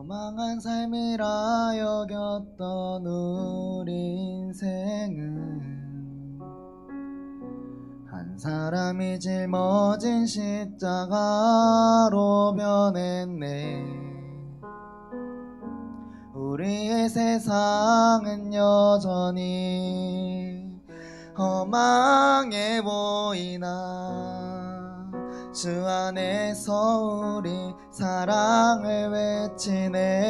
허망한 삶이라 여겼던 우리 인생은 한 사람이 짊어진 십자가로 변했네. 우리의 세상은 여전히 허망해 보이나 주 안에서 우리 사랑을 외치네.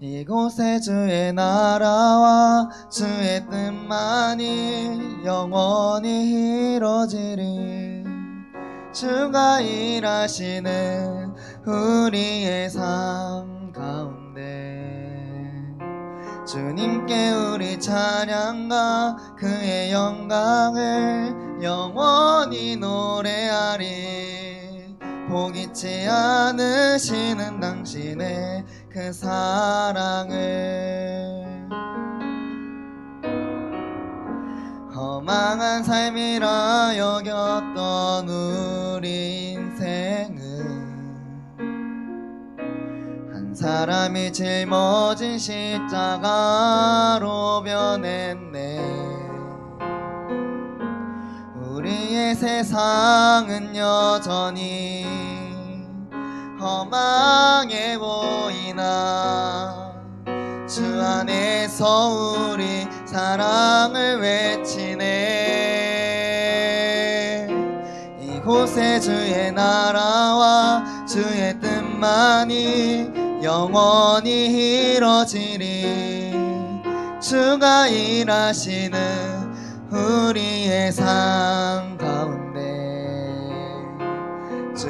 이곳에 주의 나라와 주의 뜻만이 영원히 이루어지리. 주가 일하시는 우리의 삶 가운데 주님께 우리 찬양과 그의 영광을 영원히 노래하리. 포기치 않으시는 당신의 그 사랑을. 허망한 삶이라 여겼던 우리 인생은 한 사람이 짊어진 십자가로 변했 세상은 여전히 허망해 보이나? 주 안에서 우리 사랑을 외치네. 이곳에 주의 나라와 주의 뜻만이 영원히 이루어지리. 주가 일하시는 우리의 삶 가운데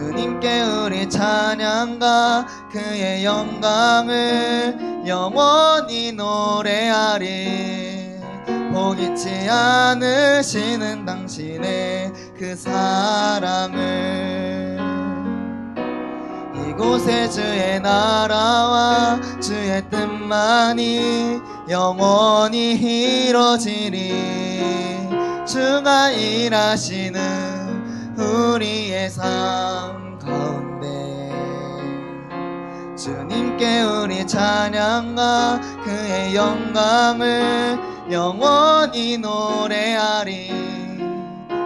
주님께 우리 찬양과 그의 영광을 영원히 노래하리. 포기치 않으시는 당신의 그 사랑을. 이곳에 주의 나라와 주의 뜻만이 영원히 이루어지리. 주가 일하시는 우리의 삶 가운데. 주님께 우리 찬양과 그의 영광을 영원히 노래하리.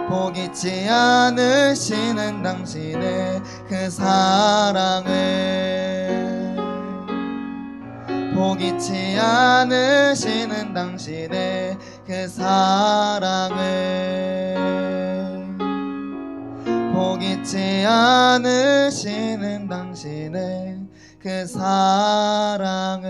포기치 않으시는 당신의 그 사랑을. 포기치 않으시는 당신의 그 사랑을 잊지 않으시는 당신의 그 사랑을.